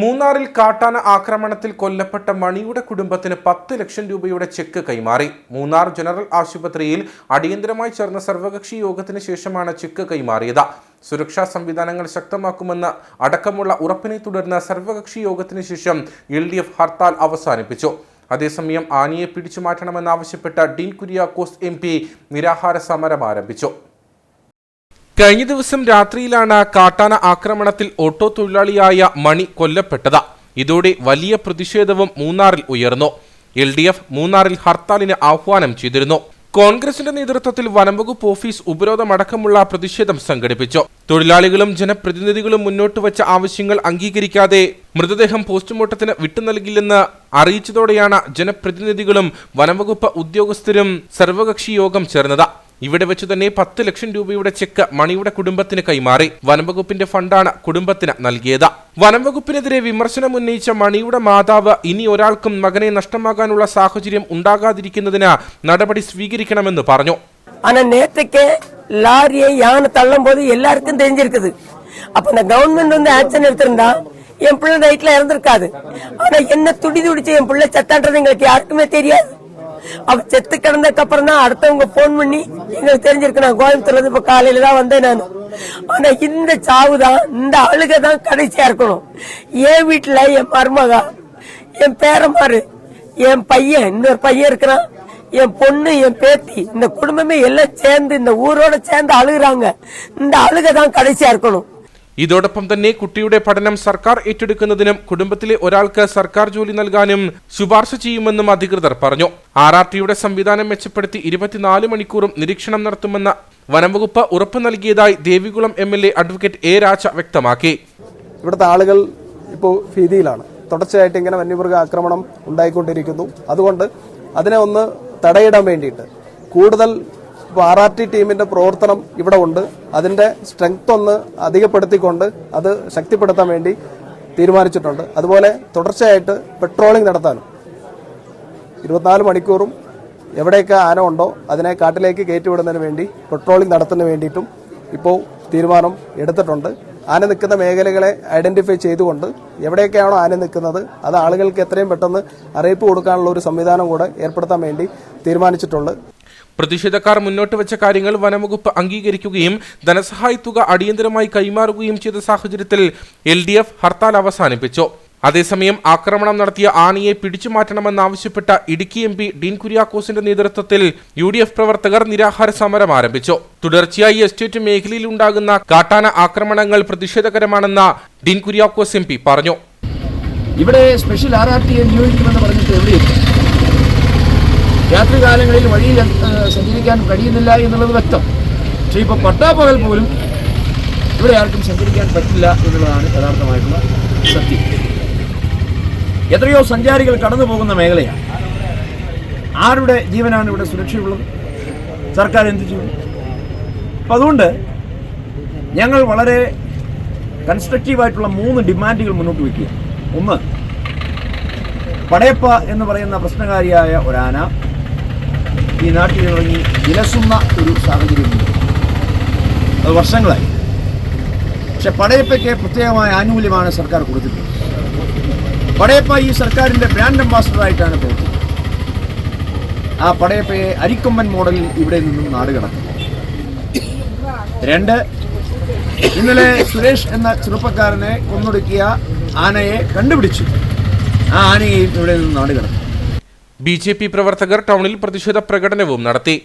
മൂന്നാറിൽ കാട്ടാന ആക്രമണത്തിൽ കൊല്ലപ്പെട്ട മണിയുടെ കുടുംബത്തിന് പത്ത് ലക്ഷം രൂപയുടെ ചെക്ക് കൈമാറി. മൂന്നാർ ജനറൽ ആശുപത്രിയിൽ അടിയന്തരമായി ചേർന്ന സർവകക്ഷി യോഗത്തിന് ശേഷമാണ് ചെക്ക് കൈമാറിയത്. സുരക്ഷാ സംവിധാനങ്ങൾ ശക്തമാക്കുമെന്ന അടക്കമുള്ള ഉറപ്പിനെ തുടർന്ന് സർവകക്ഷി യോഗത്തിന് ശേഷം എൽ ഡി എഫ് ഹർത്താൽ അവസാനിപ്പിച്ചു. അതേസമയം ആനിയെ പിടിച്ചു മാറ്റണമെന്നാവശ്യപ്പെട്ട ഡീൻ കുര്യാക്കോസ് എം പി നിരാഹാര സമരം ആരംഭിച്ചു. കഴിഞ്ഞ ദിവസം രാത്രിയിലാണ് കാട്ടാന ആക്രമണത്തിൽ ഓട്ടോ തൊഴിലാളിയായ മണി കൊല്ലപ്പെട്ടത്. ഇതോടെ വലിയ പ്രതിഷേധവും മൂന്നാറിൽ ഉയർന്നു. എൽ ഡി എഫ് മൂന്നാറിൽ ഹർത്താലിന് ആഹ്വാനം ചെയ്തിരുന്നു. കോൺഗ്രസിന്റെ നേതൃത്വത്തിൽ വനംവകുപ്പ് ഓഫീസ് ഉപരോധമടക്കമുള്ള പ്രതിഷേധം സംഘടിപ്പിച്ചു. തൊഴിലാളികളും ജനപ്രതിനിധികളും മുന്നോട്ട് വച്ച ആവശ്യങ്ങൾ അംഗീകരിക്കാതെ മൃതദേഹം പോസ്റ്റ്മോർട്ടത്തിന് വിട്ടു നൽകില്ലെന്ന് അറിയിച്ചതോടെയാണ് ജനപ്രതിനിധികളും വനംവകുപ്പ് ഉദ്യോഗസ്ഥരും സർവകക്ഷി യോഗം ചേർന്നത്. ഇവിടെ വെച്ച് തന്നെ പത്ത് ലക്ഷം രൂപയുടെ ചെക്ക് മണിയുടെ കുടുംബത്തിന് കൈമാറി വനംവകുപ്പിന്റെ ഫണ്ടാണ് കുടുംബത്തിന് നൽകിയത് വനംവകുപ്പിനെതിരെ വിമർശനം ഉന്നയിച്ച മണിയുടെ മാതാവ് ഇനി ഒരാൾക്കും മകനെ നഷ്ടമാകാനുള്ള സാഹചര്യം ഉണ്ടാകാതിരിക്കുന്നതിന് നടപടി സ്വീകരിക്കണമെന്ന് പറഞ്ഞു ஆனா நேற்றுக்கே லாரியை யானை தள்ளும் போது எல்லாருக்கும் தெரிஞ்சிருக்குது அப்ப இந்த கவர்மெண்ட் வந்து ஆக்ஷன் எடுத்திருந்தா என் பிள்ளை நைட்ல இறந்திருக்காது ஆனா என்ன துடி துடிச்சு என் பிள்ளை செத்தான்றது எங்களுக்கு யாருக்குமே தெரியாது அவ செத்து கிடந்ததுக்கு அப்புறம் தான் அடுத்தவங்க போன் பண்ணி எங்களுக்கு தெரிஞ்சிருக்கு. நான் கோயம்புத்தூர்ல இருந்து இப்ப காலையில தான் வந்தேன் நான். ஆனா இந்த சாவு தான் இந்த அழுகை தான் கடைசியா இருக்கணும். என் வீட்டுல என் மருமகா என் பேரமாரு என் பையன் இன்னொரு பையன் இருக்கிறான். என் பொண்ணு என் பேத்தி இந்த குடும்பமே எல்லாம் சேர்ந்து இந்த ஊரோட சேர்ந்து அழுகுறாங்க. இந்த அழுகை தான் கடைசியா இருக்கணும். ഇതോടൊപ്പം തന്നെ കുട്ടിയുടെ പഠനം സർക്കാർ ഏറ്റെടുക്കുന്നതിനും കുടുംബത്തിലെ ഒരാൾക്ക് സർക്കാർ ജോലി നൽകാനും ശുപാർശ ചെയ്യുമെന്നും അധികൃതർ പറഞ്ഞു. ആർ ആർ ടിയുടെ സംവിധാനം മെച്ചപ്പെടുത്തി ഇരുപത്തിനാല് മണിക്കൂറും നിരീക്ഷണം നടത്തുമെന്ന വനംവകുപ്പ് ഉറപ്പു നൽകിയതായി Devikulam M L A advocate A Raja വ്യക്തമാക്കി. ഇവിടുത്തെ ആളുകൾ ഇപ്പോൾ ഭീതിയിലാണ്. തുടർച്ചയായിട്ട് ഇങ്ങനെ വന്യമൃഗ ആക്രമണം ഉണ്ടായിക്കൊണ്ടിരിക്കുന്നു. അതുകൊണ്ട് അതിനെ ഒന്ന് തടയിടാൻ വേണ്ടിയിട്ട് കൂടുതൽ ഇപ്പോൾ ആർ ആർ ടി ടീമിന്റെ പ്രവർത്തനം ഇവിടെ ഉണ്ട്. അതിന്റെ സ്ട്രെങ്ത് ഒന്ന് അധികപ്പെടുത്തിക്കൊണ്ട് അത് ശക്തിപ്പെടുത്താൻ വേണ്ടി തീരുമാനിച്ചിട്ടുണ്ട്. അതുപോലെ തുടർച്ചയായിട്ട് പെട്രോളിംഗ് നടത്താനും. ഇരുപത്തിനാല് മണിക്കൂറും എവിടെയൊക്കെ ആന ഉണ്ടോ അതിനെ കാട്ടിലേക്ക് കയറ്റിവിടുന്നതിന് വേണ്ടി പെട്രോളിംഗ് നടത്തുന്നതിന് വേണ്ടിയിട്ടും ഇപ്പോൾ തീരുമാനം എടുത്തിട്ടുണ്ട്. ആന നിൽക്കുന്ന മേഖലകളെ ഐഡന്റിഫൈ ചെയ്തുകൊണ്ട് എവിടെയൊക്കെയാണോ ആന നിൽക്കുന്നത് അത് ആളുകൾക്ക് എത്രയും പെട്ടെന്ന് അറിയിപ്പ് കൊടുക്കാനുള്ള ഒരു സംവിധാനം കൂടെ ഏർപ്പെടുത്താൻ വേണ്ടി തീരുമാനിച്ചിട്ടുണ്ട്. പ്രതിഷേധക്കാർ മുന്നോട്ട് വെച്ച കാര്യങ്ങൾ വനംവകുപ്പ് അംഗീകരിക്കുകയും ധനസഹായ തുക അടിയന്തരമായി കൈമാറുകയും ചെയ്ത സാഹചര്യത്തിൽ എൽ ഡി എഫ് ഹർത്താൽ അവസാനിപ്പിച്ചു. അതേസമയം ആക്രമണം നടത്തിയ ആനയെ പിടിച്ചു മാറ്റണമെന്നാവശ്യപ്പെട്ട ഇടുക്കി എം പി ഡീൻ കുര്യാക്കോസിന്റെ നേതൃത്വത്തിൽ യു ഡി എഫ് പ്രവർത്തകർ നിരാഹാര സമരം ആരംഭിച്ചു. തുടർച്ചയായി എസ്റ്റേറ്റ് മേഖലയിൽ ഉണ്ടാകുന്ന കാട്ടാന ആക്രമണങ്ങൾ പ്രതിഷേധകരമാണെന്ന ഡീൻ കുര്യാക്കോസ് എം പി പറഞ്ഞു. ഇവിടെ സ്പെഷ്യൽ ആർ ആർ ടി പറഞ്ഞിട്ട് എവിടെയെത്തി രാത്രികാലങ്ങളിൽ വഴിയിൽ സഞ്ചരിക്കാൻ കഴിയുന്നില്ല എന്നുള്ളത് വ്യക്തം. പക്ഷേ ഇപ്പോൾ പട്ടാപ്പകൽ പോലും ഇവിടെ ആർക്കും സഞ്ചരിക്കാൻ പറ്റില്ല എന്നുള്ളതാണ് യഥാർത്ഥമായിട്ടുള്ള സത്യം. എത്രയോ സഞ്ചാരികൾ കടന്നു പോകുന്ന മേഖലയാണ്. ആരുടെ ജീവനാണ് ഇവിടെ സുരക്ഷയുള്ളത്? സർക്കാർ എന്ത് ചെയ്യും? അപ്പം അതുകൊണ്ട് ഞങ്ങൾ വളരെ കൺസ്ട്രക്റ്റീവായിട്ടുള്ള മൂന്ന് ഡിമാൻഡുകൾ മുന്നോട്ട് വയ്ക്കുക. ഒന്ന് പടയപ്പ എന്ന് പറയുന്ന പ്രശ്നകാരിയായ ഒരാന ഈ നാട്ടിൽ ഇറങ്ങി വിലസുന്ന ഒരു സാഹചര്യമുണ്ട്. അത് വർഷങ്ങളായി. പക്ഷെ പടയപ്പയ്ക്ക് പ്രത്യേകമായ ആനുകൂല്യമാണ് സർക്കാർ കൊടുത്തിട്ടുള്ളത്. പടയപ്പ ഈ സർക്കാരിന്റെ ബ്രാൻഡ് അംബാസഡറായിട്ടാണ് പ്രവർത്തിക്കുന്നത്. ആ പടയപ്പയെ അരിക്കൊമ്പൻ മോഡലിൽ ഇവിടെ നിന്നും നാട് കടക്കുന്നു രണ്ട് ഇന്നലെ സുരേഷ് എന്ന ചെറുപ്പക്കാരനെ കൊന്നൊടുക്കിയ ആനയെ കണ്ടുപിടിച്ചു. ആ ആനയെയും ഇവിടെ നിന്ന് നാട് കടന്നു ബി പ്രവർത്തകർ ടൗണിൽ പ്രതിഷേധ പ്രകടനവും നടത്തി